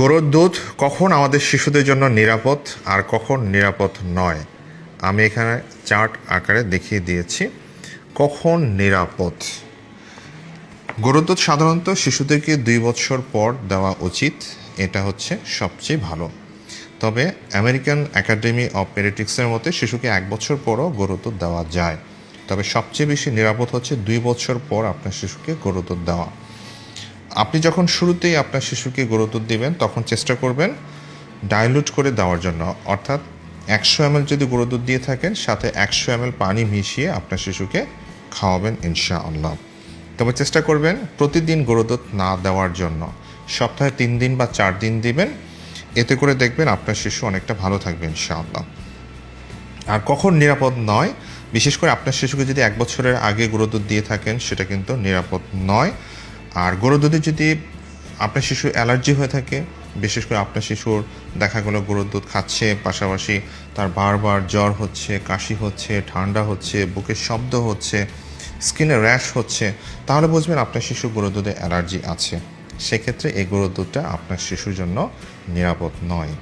গরুর দুধ কখন আমাদের শিশুদের জন্য নিরাপদ আর কখন নিরাপদ নয়, আমি এখানে চার্ট আকারে দেখিয়ে দিয়েছি। কখন নিরাপদ? গরুর দুধ সাধারণত শিশুদেরকে দুই বছর পর দেওয়া উচিত, এটা হচ্ছে সবচেয়ে ভালো। তবে আমেরিকান একাডেমি অফ পেরেটিক্সের মতে শিশুকে এক বছর পরও গরুর দুধ দেওয়া যায়। তবে সবচেয়ে বেশি নিরাপদ হচ্ছে দুই বছর পর আপনার শিশুকে গরুর দুধ দেওয়া। আপনি যখন শুরুতেই আপনার শিশুকে গরুর দুধ দিবেন, তখন চেষ্টা করবেন ডাইলুট করে দেওয়ার জন্য। অর্থাৎ একশো এমএল যদি গরুর দুধ দিয়ে থাকেন, সাথে একশো এমএল পানি মিশিয়ে আপনার শিশুকে খাওয়াবেন ইনশাআল্লাহ। তবে চেষ্টা করবেন প্রতিদিন গরুর দুধ না দেওয়ার জন্য। সপ্তাহে তিন দিন বা চার দিন দিবেন। এতে করে দেখবেন আপনার শিশু অনেকটা ভালো থাকবে ইনশাআল্লাহ। আর কখন নিরাপদ নয়, বিশেষ করে আপনার শিশুকে যদি এক বছরের আগে গরুর দুধ দিয়ে থাকেন, সেটা কিন্তু নিরাপদ নয়। আর গরুর দুধে যদি আপনার শিশু অ্যালার্জি হয়ে থাকে, বিশেষ করে আপনার শিশুর দেখা গেলো গরুর দুধ খাচ্ছে, পাশাপাশি তার বারবার জ্বর হচ্ছে, কাশি হচ্ছে, ঠান্ডা হচ্ছে, বুকের শব্দ হচ্ছে, স্কিনে র্যাশ হচ্ছে, তাহলে বুঝবেন আপনার শিশু গরুর দুধে অ্যালার্জি আছে। সেক্ষেত্রে এই গরুর দুধটা আপনার শিশুর জন্য নিরাপদ নয়।